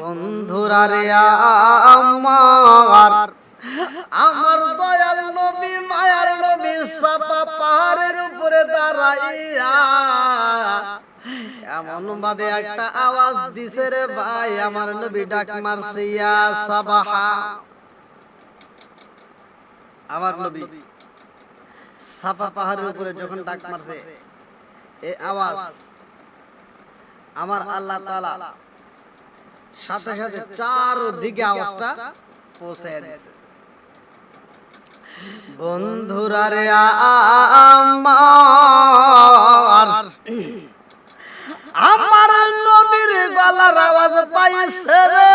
বন্ধুরা রে আমার। আমার দয়াল নবী, মায়ার নবী, সাপা পাহাড়ের উপরে দাঁড়াইয়া। এমন ভাবে একটা আওয়াজ দিছে রে ভাই, আমার নবী ডাক মারছে, ইয়া সাবাহা। আমার নবী সাফা পাহাড়ের উপরে যখন ডাক মারছে এই আওয়াজ আমার আল্লাহ তাআলা সাথে সাথে চার দিকে আওয়াজটা পৌঁছে দিয়েছে বন্ধুরা রে আমার আমার নবীর গলার আওয়াজ পাইছে রে।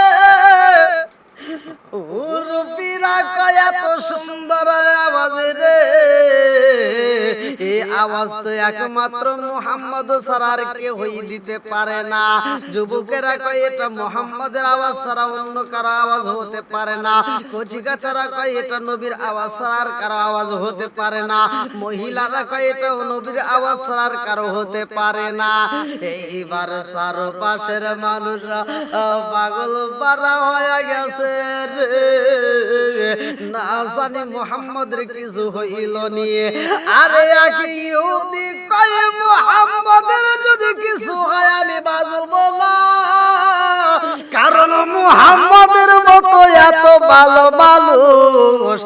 উরুপিরা কয় এত সুন্দর আওয়াজ রে। এই আওয়াজ তো একমাত্র মোহাম্মদ সারার কেউই দিতে পারে না। যুবকেরা কয় এটা মোহাম্মদের আওয়াজ ছাড়া অন্য কারও আওয়াজ হতে পারে না। কচিকাচারা কয় এটা নবীর আওয়াজ ছাড়া আর কারও আওয়াজ হতে পারে না। মহিলারা কয় এটা নবীর আওয়াজ ছাড়া আর কারও হতে পারে না। এইবার চারপাশের মানুষরা পাগল পারা হয়ে গেছে। রে। না জানি মোহাম্মদের কিছু হইল নিয়ে আরে আকি ইহুদি কয়, মোহাম্মদের যদি কিছু হয় আমি বাজব না। কারণ মোহাম্মদের মতো এত ভালো মানুষ,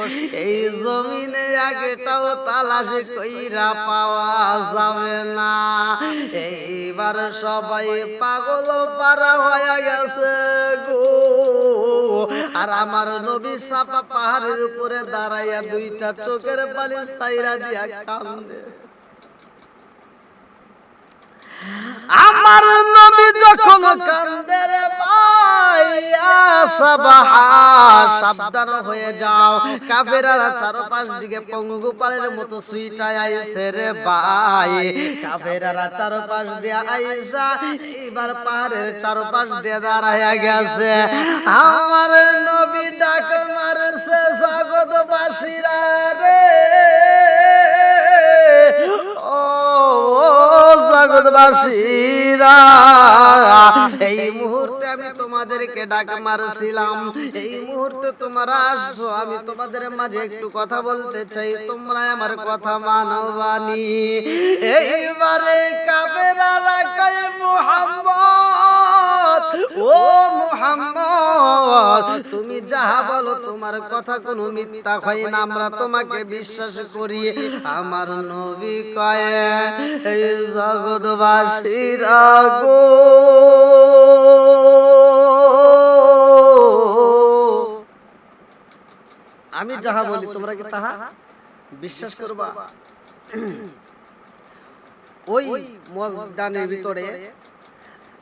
এই জমিনে একটাও তালাশে কইরা পাওয়া যাবে না। এইবার সবাই পাগল পারা হয়ে গেছে গো। আর আমার নবী সাপা পাহাড়ের উপরে দাঁড়াইয়া দুইটা চোখের পানি সাইরা দিয়া কান্দে। আমার নবী যখন কান্দে রে সাবধান হয়ে যাও। কাফেরারা চারপাশ দিকে পঙ্গুপালের মতো সুইটায় আইছে রে ভাই। কাফেরারা চারপাশ দিয়ে আইসা, এবার পাহাড়ের চারপাশ দিয়ে দাঁড়াইয়া গেছে। আমার নবী ডাক মারছে, জগৎবাসীরা রে। জগৎবাসীরা এই মুহূর্তে আমি তোমাদেরকে ডাক মারছিলাম। এই মুহূর্তে তোমরা আসছো আমি তোমাদের মাঝে একটু কথা বলতে চাই। তোমরা আমার কথা মানবানি এইবারে কাবেরা কয় মুহাম্মদ ও মুহাম্মদ তুমি যাহা বলো, তোমার কথা কোনো মিথ্যা হয় না। আমরা তোমাকে বিশ্বাস করি। আমার নবী কয় জগৎবাসীরা গো, আমি যাহা বলি, তোমরা কি তাহা বিশ্বাস করবা? ওই মসজিদানের ভিতরে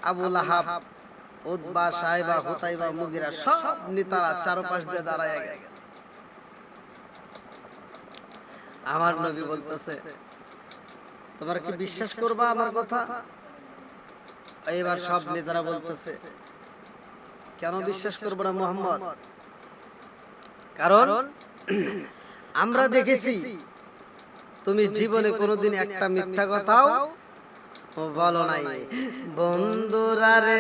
আবু লাহাব উদ্বা সাহেবা মুগিরা সব নেতারা চারপাশ দিয়ে গেছে। আমার নবী বলতেছে, তোমরা কি বিশ্বাস করবা আমার কথা? এবার সব নেতারা বলতেছে, কেন বিশ্বাস করব না মোহাম্মদ? কারণ আমরা দেখেছি, তুমি জীবনে কোনোদিন একটা মিথ্যা কথাও বলো নাই। বন্ধুরা রে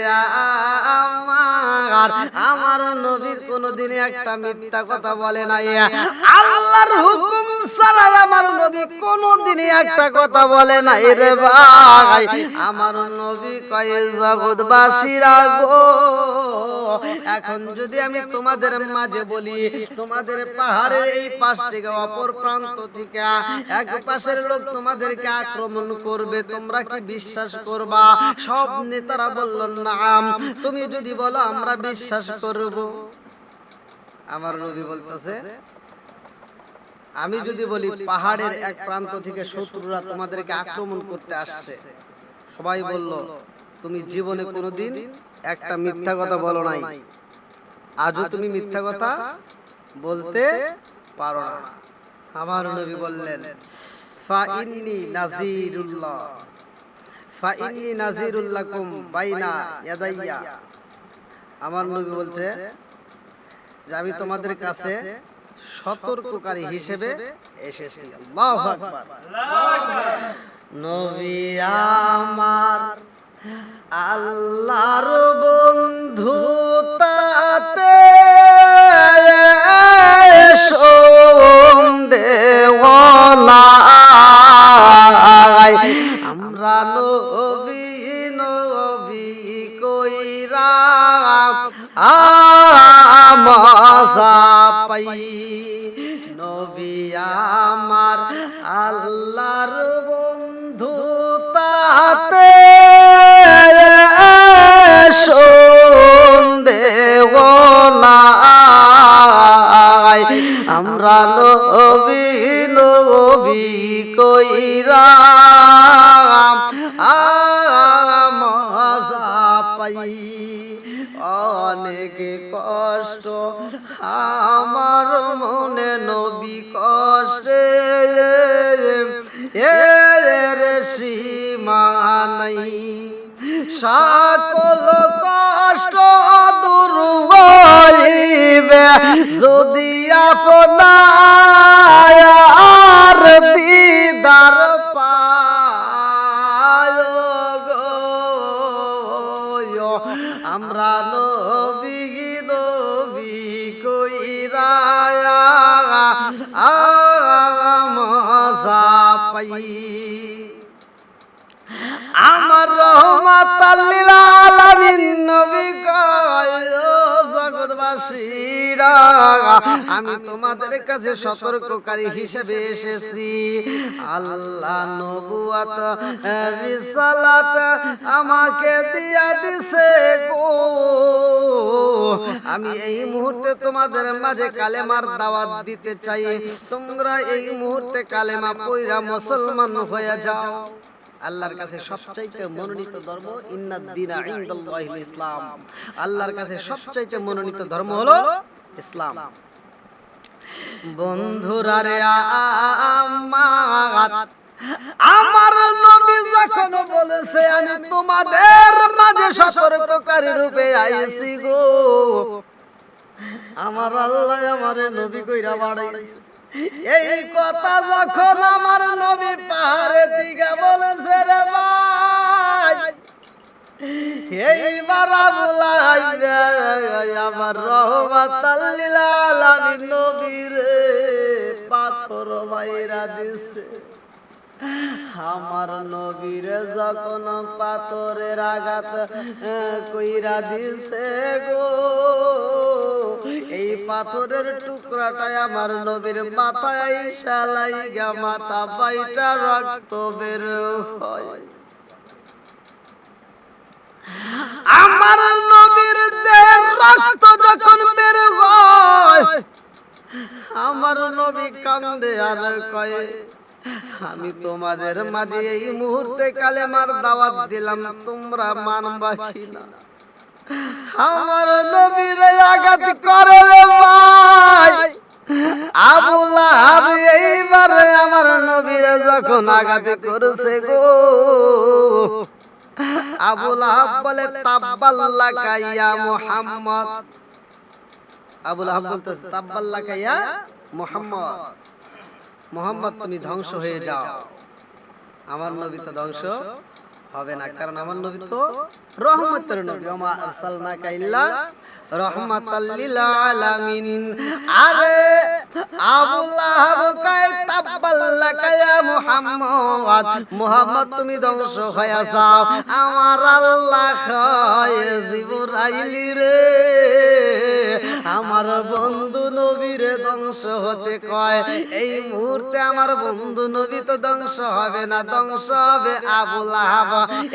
আমার আমার নবীর কোনোদিন একটা মিথ্যা কথা বলে নাই। আল্লাহর হুকুম কোনোদিনই একটা কথা বলে নাই রে ভাই। আমার নবী কয়ে, জগৎবাসীরা গো, এখন যদি আমি তোমাদের মাঝে বলি, তোমাদের পাহাড়ের এই পাশ থেকে অপর প্রান্ত থেকে এক পাশের লোক তোমাদেরকে আক্রমণ করবে, তোমরা কি বিশ্বাস করবা? সব নেতারা বলল, নাম, তুমি যদি বলো, আমরা বিশ্বাস করব। আমার নবী বলতেছে আমি যদি বলি পাহাড়ের এক প্রান্ত থেকে শত্রুরা তোমাদেরকে আক্রমণ করতে আসছে। সবাই বলল তুমি জীবনে কোনোদিন একটা মিথ্যা কথা বলো নাই। আজও তুমি মিথ্যা কথা বলতে পারো না। আমার নবী বললেন ফা ইন্নি নাজিরুল্লাহ। ফা ইন্নি নাজিরুল্লাকুম বাইনা ইয়াদাইয়া। আমার নবী বলছে যে আমি তোমাদের কাছে সতর্ককারী হিসেবে এসেছি। আমার আল্লাহর বন্ধু তাতে আমরা নবী নবী কইরা মাসা পাই নবী আমার আল্লাহর বন্ধু তাতে যদি আপনার দিদার পায় গো, আমরা নবী নবী কইরা আমসা পাই। আমার রহমাত আলামিন নবী ও আমি তোমাদের কাছে সতর্ককারী হিসেবে এসেছি। আল্লাহ নবুয়াত, রিসালাত আমাকে দিয়া দিছে গো। আমি এই মুহূর্তে তোমাদের মাঝে কালেমার দাওয়াত দিতে চাই। তোমরা এই মুহূর্তে কালেমা পইরা মুসলমান হয়ে যাও। আল্লাহর কাছে সবচাইতে মনোনীত ধর্ম ইন্নাদ্দিনা ইনদাল্লাহিল ইসলাম। আল্লাহর কাছে সবচাইতে মনোনীত ধর্ম হলো ইসলাম। বন্ধুরা রে আমার আমার নবী যখন বলেছে, আমি তোমাদের মাঝে সতর্ককারী রূপে আইছি গো। আমার আল্লাহ আমারে নবী কইরা বাড়াইছে। এই কথা যখন আমার নবী পাহাড়ে দিকে বলেছে রে ভাই, এইবার আবুলাইবে আমার রহমাত আলামিন নবীর পাথর মাইরা দিছে। আমার নবীর যখন পাথরের আঘাত কইরা দিছে গো। পাথরের টুকরাটাই আমার নবীর মাথায় শালাই গা মাথা বাইটা রক্ত বের হয়। আমার নবীর দেহের রক্ত যখন বের হয়, আমার নবী কান্দে আর কয়ে, আমি তোমাদের মাঝে এই মুহূর্তে কালেমার দাওয়াত দিলাম, তোমরা মানবা কিনা আমার নবীর আঘাত করে রে ভাই। আবু লাহাব এইবারে আমার নবীর যখন আঘাত গো। বলে তাব্বাল্লাকা ইয়া মুহাম্মদ। বলতেছে তাব্বাল্লাকা ইয়া মুহাম্মদ। মোহাম্মদ, তুমি ধ্বংস হয়ে যাও। আমার নবী তো ধ্বংস হবে না, কারণ আমার নবী তো রহমতের নবী। ওমা আরসালনাকা ইল্লা রহমাতাল লিল আলামিন। আরে আবু লাহাব কয়, তাব্বাল্লাকা মুহাম্মদ। মুহাম্মদ, তুমি ধ্বংস হয়ে যাও। আমার আল্লাহ রে। আমার বন্ধু নবীর ধ্বংস হতে কয়। এই মুহূর্তে আমার বন্ধু নবী তো ধ্বংস হবে না, ধ্বংস হবে আবু লাহাব।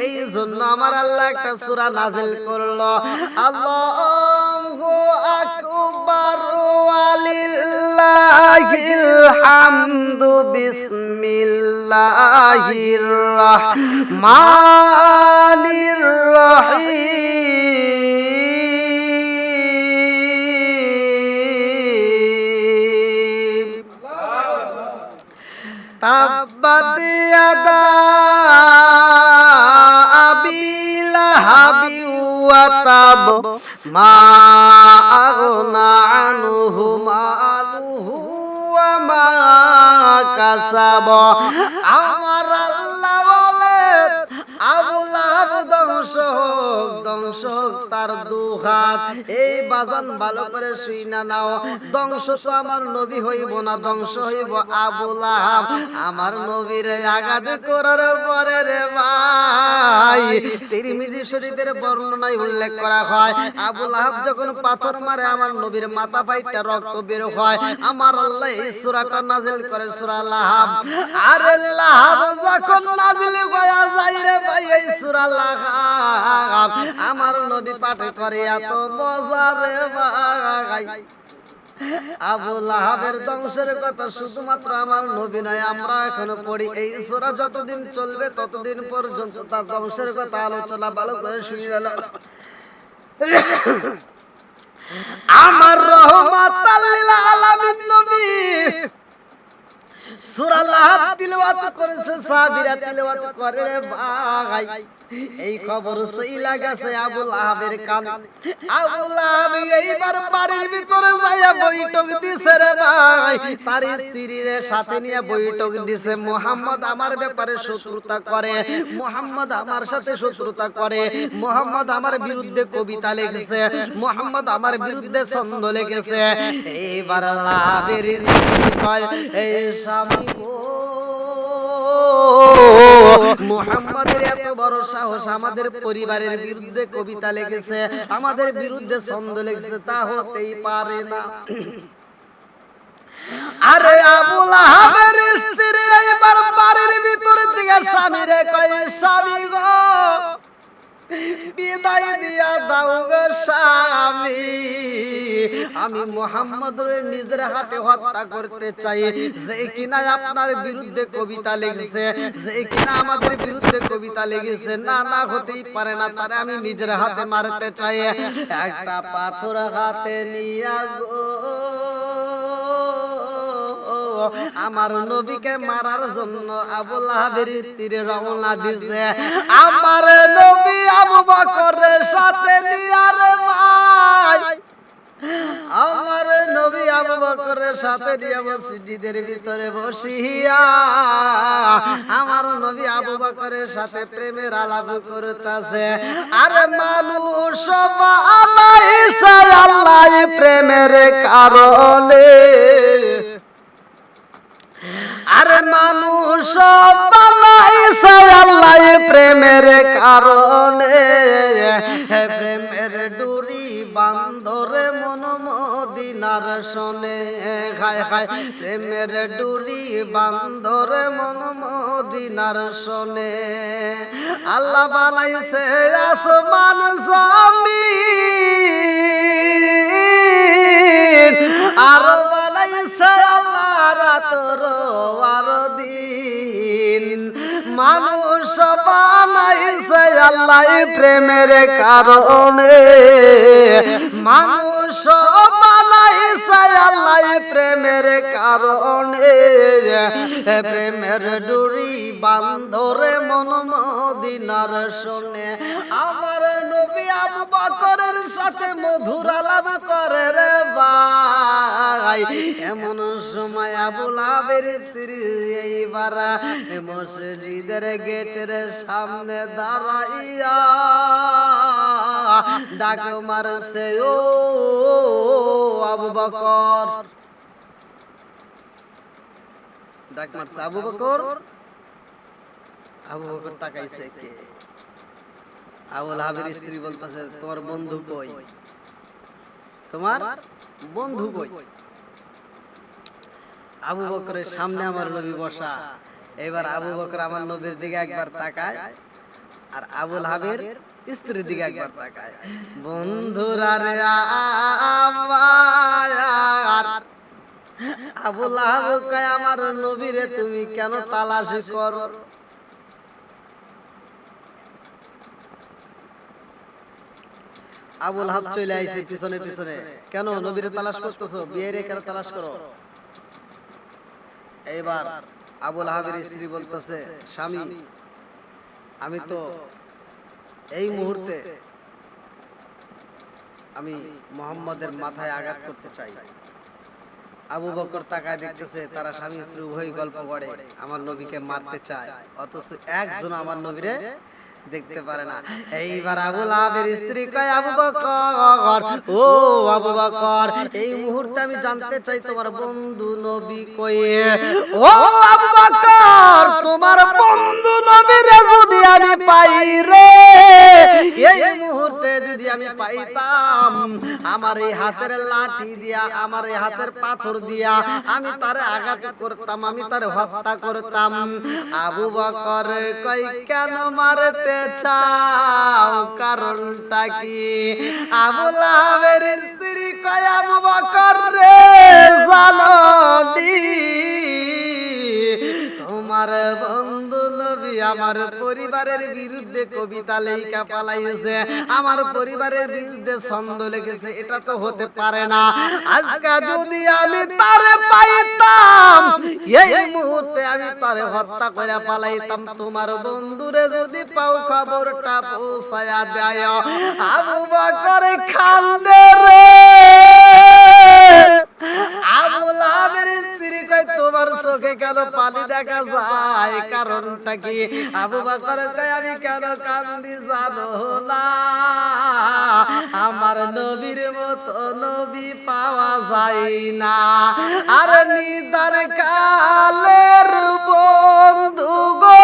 এই জন্য আমার আল্লাহ একটা সূরা নাজিল করল। আল্লাহু আকবার, ওয়ালিল্লাহিল হামদু বিসমিল্লাহির রহমানির রহিম। তাব্বাত ইয়াদা আবি লাহাবি ওয়া তাব আমার তার দু হাত। এই বাজান ভালো করে শুই না নাও। তো আমার নবী হইব না হইব আমার নবীর আঘাত করার পরে রে ভাই শরীফের বর্ণনায় উল্লেখ করা হয় আবুল আহাব যখন পাথর মারে আমার নবীর মাথা ফাইটা রক্ত বের হয়, আমার আল্লাহ এই সূরাটা নাজিল করে, সূরা লাহাব। আরে যখন নাজিল হয়ে যায় রে ভাই, এই সূরা আমার নবী পাঠ করে এত মজা রে ভাই। ধ্বংসের কথা শুধুমাত্র আমার নবী নয়, আমরা পড়ি এই যতদিন চলবে ততদিন পর্যন্ত তার ধ্বংসের কথা আলোচনা ভালো করে আমার আলামিন নবী। লাহাব করেছে, সাহাবীরা তিলাওয়াত করে রে ভাই। এই খবর সেই লাগাছে আবু লাহাবের কান। আবু লাহাব এইবার বাড়ির ভিতরে যাইয়া বৈঠক দিছে রে ভাই। তার স্ত্রীর সাথে নিয়ে বৈঠক দিছে। মোহাম্মদ আমার ব্যাপারে শত্রুতা করে। মোহাম্মদ আমার সাথে শত্রুতা করে। মোহাম্মদ আমার বিরুদ্ধে কবিতা লিখেছে। মোহাম্মদ আমার বিরুদ্ধে ছন্দ লিখেছে। এইবার লাভের এই স্বামী গো। মুহাম্মাদের এত বড় সাহস আমাদের পরিবারের বিরুদ্ধে কবিতা লিখেছে, আমাদের বিরুদ্ধে ছন্দ লিখেছে, তা হতেই পারে না। আরে আবুল আহাবের স্ত্রী এবার বাড়ির ভিতর দিকে স্বামীরে কয়, স্বামী গো বিদায় দিয়া দাও গো স্বামী। আমি মোহাম্মদের নিজের হাতে হত্যা করতে চাই। যে কিনা আপনার বিরুদ্ধে কবিতা লিখছে, যে কিনা আমাদের বিরুদ্ধে কবিতা লিখেছে, না না হতেই পারে না, তারে আমি নিজের হাতে মারতে চাই। একটা পাথর হাতে নিয়া গো। আমার নবীকে মারার জন্য আবু লাহাবের স্ত্রী রওনা দিছে। আমার নবী আবু বকরের সাথে নিয়ার ভাই। আমার নবী আবু বকরের সাথে নিয়ে মসজিদের ভিতরে বসিয়া আমার নবী আবু বকরের সাথে প্রেমের আলাপ করতেছে। আরে মানুষ আল্লাহ প্রেমের কারণে। আরে মানুষ বানাইছে আল্লাহ প্রেমের কারণে। প্রেমের ডুরি বান্ধরে মন মদিনার শোনে। খায় খায় প্রেমের ডুরি বান্ধরে মন মদিনার শোনে। আল্লাহ বানাইছে আসমান, জমিন আর রাতর আর দিন। মানুষ বানাইছে আল্লাহ প্রেমের কারণে। মানুষ বানাইছে আল্লাহ প্রেমের কারণে, প্রেমের ডুরি বান্ধরে মন মদিনার শোনে। আমার নবী আবু বকরের সাথে মধুর আলাপ করে রে ভাই। এমন সময় আবু লাভের স্ত্রী এইবার মসজিদের গেটের সামনে দাঁড়াইয়া ডাক মারছে, ও আবু বকর ডাক মারছে আবু বকর আবু বকর তাকাইছে কে? আবু লাহাবের স্ত্রী বলতেছে তোমার বন্ধু কই? তোমার বন্ধু কই? আবু বকরের সামনে আমার নবী বসা। এবার আবু বকর আমার নবীর দিকে একবার তাকায় আর আবুল হাবের স্ত্রীর দিকে একবার তাকায়। বন্ধুরা রে আবুল হাব কয় আমার নবীরে তুমি কেন তালাশি করো? আবুল হাব চলে আইছে পিছনে পিছনে। কেন নবীরে তালাশ করতেছো? বিয়েরে কেন তালাশ করো? এইবার আবুল হাবের স্ত্রী বলতেছে স্বামী আমি তো এই মুহূর্তে আমি মোহাম্মদের মাথায় আঘাত করতে চাই। আবু বকর তাকায় দেখতেছে তারা স্বামী স্ত্রী উভয় গল্প করে। আমার নবীকে মারতে চায়। অথচ একজন আমার নবীরে দেখতে পারে না। এইবার আবু লাহাবের স্ত্রী কয় আবু বকর। ও আবু বকর। এই মুহূর্তে আমি জানতে চাই তোমার বন্ধু নবী কয়ে ও আবু বকর তোমার বন্ধু নবীরে যদি আমি পাই রে এই মুহূর্তে যদি আমি পাইতাম আমার এই হাতের লাঠি দিয়া আমার এই হাতের পাথর দিয়া আমি তারে আঘাত করতাম আমি তারে হত্যা করতাম। আবু বকর কই কেন মারতে চাও কারণটা কি? আবুল লাহাবের স্ত্রী কয়াম বকর রে জানো তোমার আমার পরিবারের বিরুদ্ধে কবিতা লেখা পালাইছে। আমার পরিবারের বিরুদ্ধে ছন্দ লেগেছে, এটা তো হতে পারে না। আজকে যদি আমি তারে পাইতাম, এই মুহূর্তে আমি তারে হত্যা করে পালাইতাম। তোমার বন্ধুরে যদি পাও খবরটা পৌঁছায়া দেয়। আবু বকর খান্দে রে। স্ত্রী তোমার চোখে কেন পানি দেখা যায়? কারণটা কি? আবু বকর আমি কেন কান্দি জানো না। আমার নবীর মতো নবী পাওয়া যায় না। আর নিদার কালের বন্ধু গো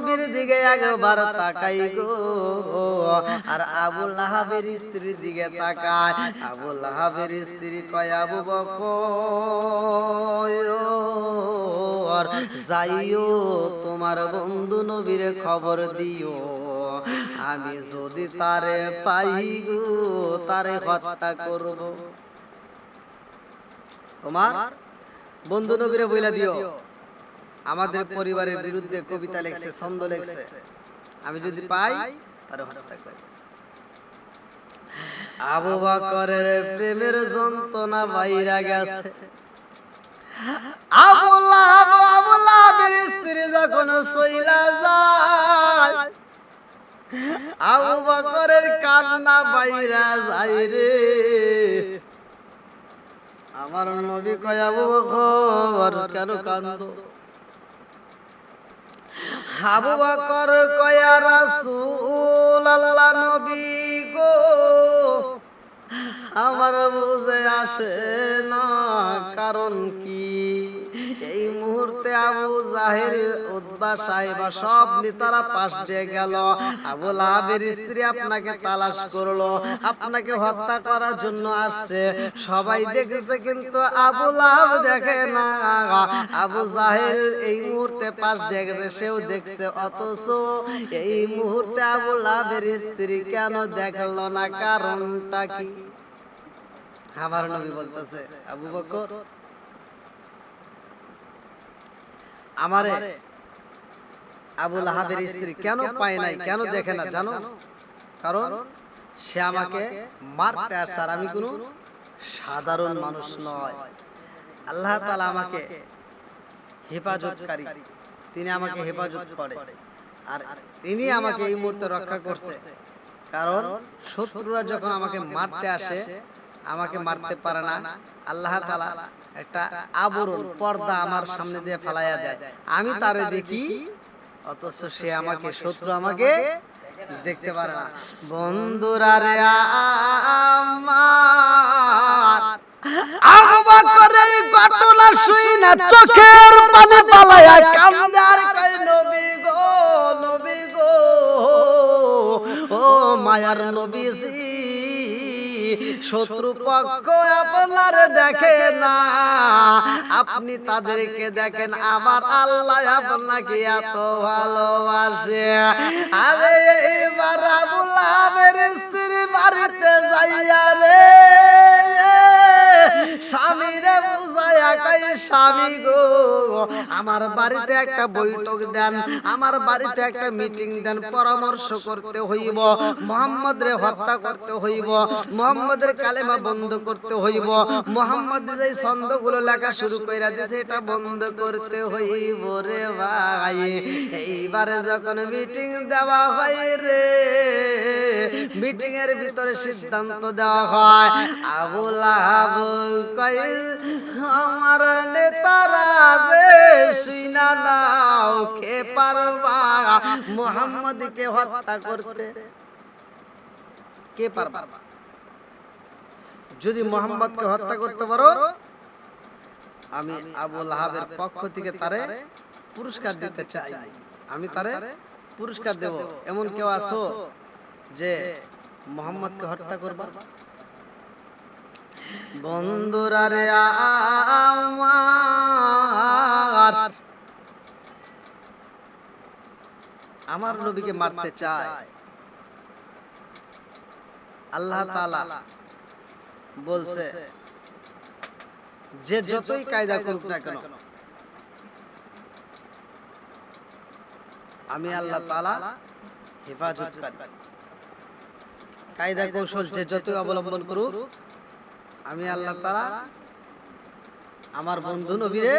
নবীর দিকে একবার তাকাই গো আর আবু লাহাবের স্ত্রীর দিকে তাকায়। আবু লাহাবের স্ত্রী কয়, আবু বকর, যাইও, তোমার বন্ধু নবীর খবর দিও। আমি যদি তারে পাই গো তারে হত্যা করব। তোমার বন্ধু নবীরে বইলা দিও। আমাদের পরিবারের বিরুদ্ধে কবিতা লেখছে, ছন্দ লেখছে। আমি যদি পাই তার হত্যা করি আবু বকরের প্রেমের যন্ত্রণা বাইরা গেছে। স্ত্রী যখন সইলা যায়, আবু বকরের কান্না বাইরা যায় রে। আমার নবী কয়, আবু বকর, কেন কান্দ আবু বকর কয়া রাসূল আল্লাহ নবী গো। আমার বুঝে আসে না, কারণ কি? এই মুহূর্তে আবু জাহেল উদ্বা সাহেবা সব নেতারা পাশ দিয়ে গেল। আবু লাহাবের স্ত্রী আপনাকে তালাশ করল, আপনাকে হত্যা করার জন্য আসছে। সবাই দেখেছে কিন্তু আবু লাহাব দেখে না। আবু জাহেল এই মুহূর্তে পাশ দিয়ে গেছে, সেও দেখছে, অথচ এই মুহূর্তে আবু লাহাবের স্ত্রী কেন দেখল না, কারণটা কি? আমার নবী বলতেছে আবু বকর আমারে আবু লাহাবের স্ত্রী কেন পায় নাই? কেন দেখে না? জানো? কারণ সে আমাকে মারতে আসছে আর আমি কোনো সাধারণ মানুষ নয়। আল্লাহ তাআলা আমাকে হেফাজতকারী। তিনি আমাকে হেফাজত করে। আর তিনি আমাকে এই মুহূর্তে রক্ষা করছে। কারণ শত্রুরা যখন আমাকে মারতে আসে আমাকে মারতে পারে না। আল্লাহ তাআলা একটা আবরণ পর্দা আমার সামনে দিয়ে ফেলাইয়া দেয়। আমি তারে দেখি অথচ সে আমাকে শত্রু আমাকে দেখতে পারে না। বন্ধুরা রে আমার। আহবা করে ঘটনা শুই না চোখের পানি পালায়া কান্দে আর কই নবী গো নবী গো ও মায়ার নবীজি শত্রু পক্ষ আপনার দেখে না। আপনি তাদেরকে দেখেন, আমার আল্লাহ আপনাকে এত ভালোবাসে। আরে, এবার স্ত্রী বাড়িতে যাইয়া রে। স্বামী গো, আমার বাড়িতে একটা বৈঠক দেন, আমার বাড়িতে একটা মিটিং দেন, পরামর্শ করতে হইব মোহাম্মদ রে হত্যা করতে হইব, মোহাম্মদের কালেমা বন্ধ করতে হইব, মোহাম্মদ যে ছন্দগুলো লেখা শুরু কইরা দিয়েছে এটা বন্ধ করতে হইব রে ভাই। এইবারে যখন মিটিং দেওয়া হয় রে মিটিং এর ভিতরে সিদ্ধান্ত দেওয়া হয়, আবুল আবু কই আমার নেতারা রে শুইনা নাও, কে পারবা? মুহাম্মদকে হত্যা করতে। কে পারবা? যদি মোহাম্মদকে হত্যা করতে পারো, আমি আবু লাহাবের পক্ষ থেকে তারে পুরস্কার দিতে চাই। আমি তারে পুরস্কার দেব। এমন কেউ আছো যে মোহাম্মদকে হত্যা করবা? বন্ধুরা রে আমার আমার নবীকে মারতে চায়। আল্লাহ তাআলা বলছে যে যতই কায়দা করুক না কেন আমি আল্লাহ তাআলা হেফাজতকারী। কায়দা কৌশল যে যতই অবলম্বন করুক আমি আল্লাহ তাআলা আমার বন্ধু নবীরে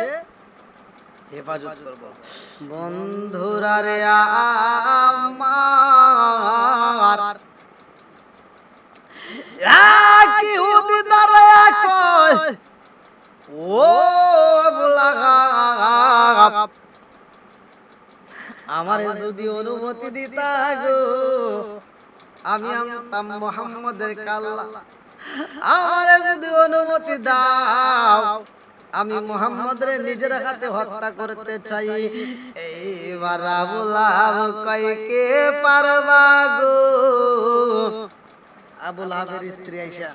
হেফাজত করব। বন্ধুরা রে আমার আমারে যদি অনুমতি দিতা গো, আমি মোহাম্মদের কাল্লা। আমারে যদি অনুমতি দাও, আমি মোহাম্মদের নিজের হাতে হত্যা করতে চাই। এইবার আবুল আহাব কয়, কে পারবা গো? আবুল আহাবের স্ত্রী আইসা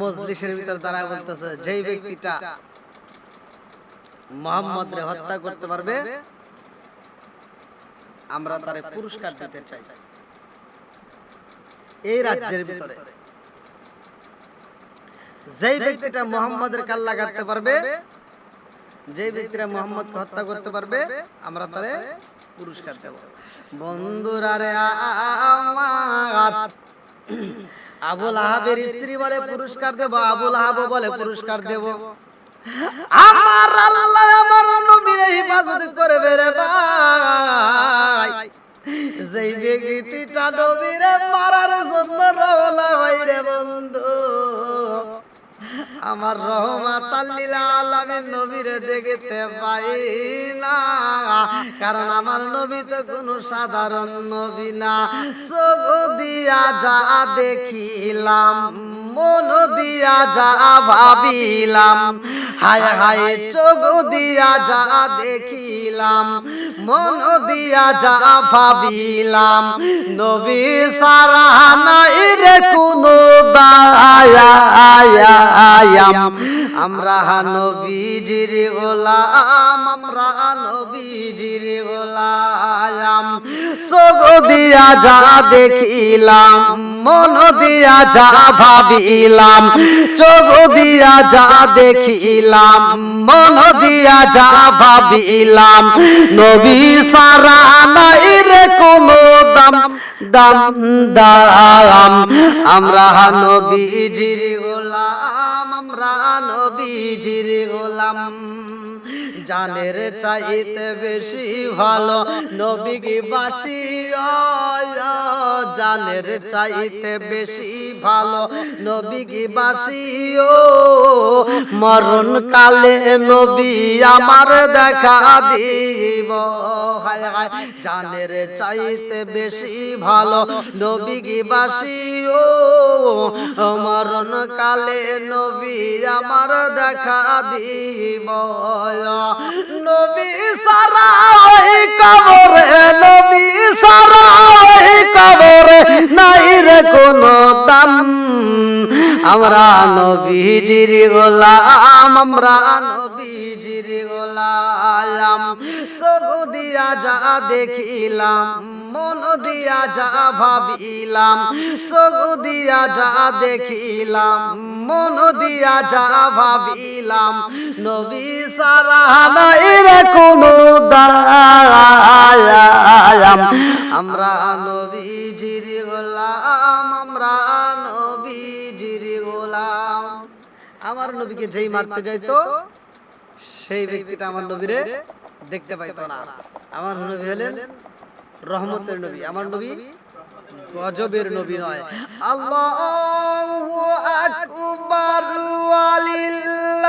মজলিসের ভিতর দাঁড়ায় বলতেছে, যেই ব্যক্তিটা মোহাম্মদ রে হত্যা করতে পারবে, আমরা তারে পুরস্কার দিতে চাই। এই রাজ্যের ভিতরে যেই ব্যক্তিটা মোহাম্মদের কাল্লা কাটতে পারবে, যেই ব্যক্তিরা মোহাম্মদকে হত্যা করতে পারবে, আমরা তারে পুরস্কার দেব। বন্ধুরা রে আবুল আহাবের স্ত্রী বলে পুরস্কার দেব, আবুল আহাব বলে পুরস্কার দেব। আমার আল্লাহ আমার নবীর হেফাজত করবে রে ভাই। যেই ব্যক্তিটা নবীরে মারার জন্য রওনা হয় রে বন্ধু। আমার রহমাত আলামিন নবীরে দেখতে পাই না। কারণ আমার নবী তো কোনো সাধারণ নবী না। চোখ দিয়া যা দেখিলাম মন দিয়া যা ভাবিলাম। হায় হায় চোখ দিয়া যা দেখিলাম। মন দিয়া যা ভাবিলাম। নবী সারা নাই রে কোনো দায়াম আমরা নবীজির গোলাম, আমরা নবীজির গোলাম সগ দিয়া যা দেখিলাম, মন দিয়া যা ভাবিলাম চোখ দিয়া যা দেখিলাম, মন দিয়া যা ভাবিলাম। নবী সারা নাই রে কোনো দাম দাম দাম। আমরা নবীজির গোলাম আমরা আমরা নবীজির গোলাম। জানের চাইতে বেশি ভালো নবী কি জানের চাইতে বেশি ভালো নবী কি বাসি ও। মরণ কালে নবী আমার দেখা দিব। হায় হায় জানের চাইতে বেশি ভালো নবী কি বাসি ও। মরণ কালে নবী আমার দেখা দিব। নবী সারা ওই কবরে, নবী সারা কবরে, নাই রে কোনো দাম। আমরা নবীজির গোলাম, আমরা নবীজির গোলাম। সগু দিয়া যা দেখিলাম, মন দিয়া যা ভাবিলাম। সগু দিয়া যা দেখিলাম, মন দিয়া যা ভাবিলাম। নবী সারা নাই রে কোনো দায়াম। আমরা নবীজির গোলাম আমরা নবীজির গোলাম। আমার নবীকে যেই মারতে যাইতো সেই ব্যক্তিটা আমার নবীরে দেখতে পাইতো না। আমার নবী হলেন রহমতের নবী। আমার নবী গজবের নবী নয়। আল্লাহু আকবার ওয়ালিল্লাহিল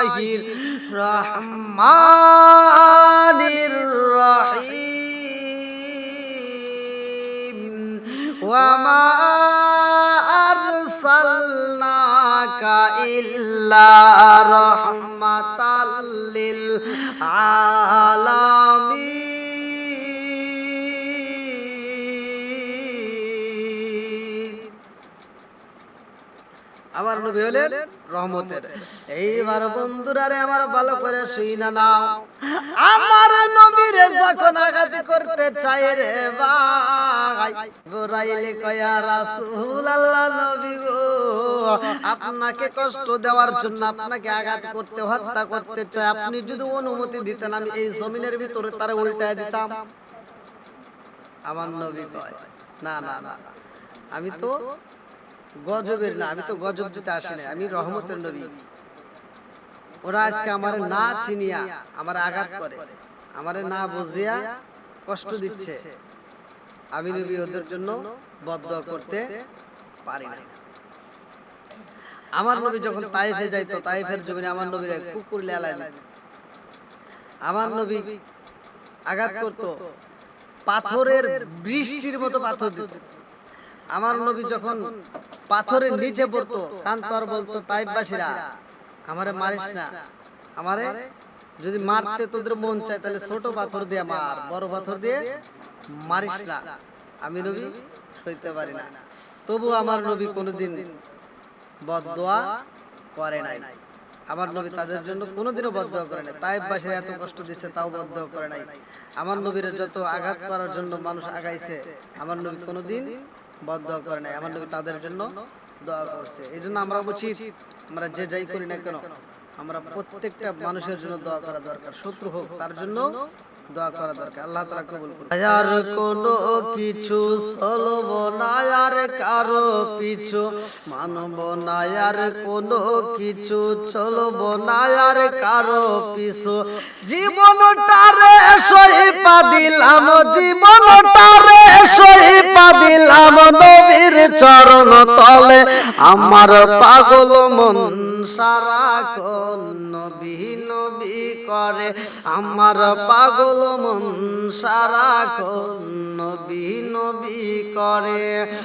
বিসমিল্লাহির রহমানির রহিম। ওয়ামা আরসালনাকা ইল্লা রাহমাতাল লিল আলামিন। আমার নবী হলেন? রহমতের। এইবার বন্ধুরারে আমার ভালো করে শুই না নাও। আমার নবীরে যখন আঘাত করতে চাই রে ভাই গোরাইলে কয়া রাসূল আল্লাহ নবী গো আপনাকে কষ্ট দেওয়ার জন্য আপনাকে আঘাত করতে হত্যা করতে চাই। আপনি যদি অনুমতি দিতেন আমি এই জমিনের ভিতরে তারা উল্টায় দিতাম। আমার নবী কয় না না না আমি তো গজবের না আমি তো গজব দিতে আসি না আমি রহমতের নবী। ওরা আজকে আমার না চিনিয়া আমার আঘাত করে আমার না বুঝিয়া কষ্ট দিচ্ছে। আমি নবী ওদের জন্য বদ্ধ করতে পারি না। আমার নবী যখন তাইফে যাইতো তাইফের জমিনে আমার নবীর কুকুর লেলায় দিত। আমার নবী আঘাত করত পাথরের বৃষ্টির মতো পাথর দিত। আমার নবী যখন পাথরের নিচে পড়তো কান্তর বলতো তাইবাসীরা আমারে মারিস না। আমারে যদি মারতে তোদের মন চায় তাহলে ছোট পাথর দিয়ে মার বড় পাথর দিয়ে মারিস না। আমি নবী সইতে পারি না। তবু আমার নবী কোনোদিন বদদোয়া করে নাই। আমার নবী তাদের জন্য কোনোদিনও বদ্ধ করে নাই। তাইবাসীরা এত কষ্ট দিচ্ছে তাও বদ্ধ করে নাই। আমার নবীর যত আঘাত করার জন্য মানুষ আগাইছে আমার নবী কোনোদিন বদ্ধ করে নাই আমার নবী তাদের জন্য দোয়া করছে। এই জন্য আমরা উচিত আমরা যে যাই করি না কেন, আমরা প্রত্যেকটা মানুষের জন্য দোয়া করা দরকার। শত্রু হোক, তার জন্য দোয়া করা দরকার। আল্লাহ তাআলা কবুল করুন। আর কোনো কিছু চলব না কারও পিছু মানব না, আর কোনো কিছু চলব না, আর কারও পিছু। জীবনটারে দিলাম জীবনটারে দিলাম নবীর চরণ তলে। আমার পাগল মন সারাক্ষণ নবী নবী করে। আমার পাগল মন সারা নবী নবী করে।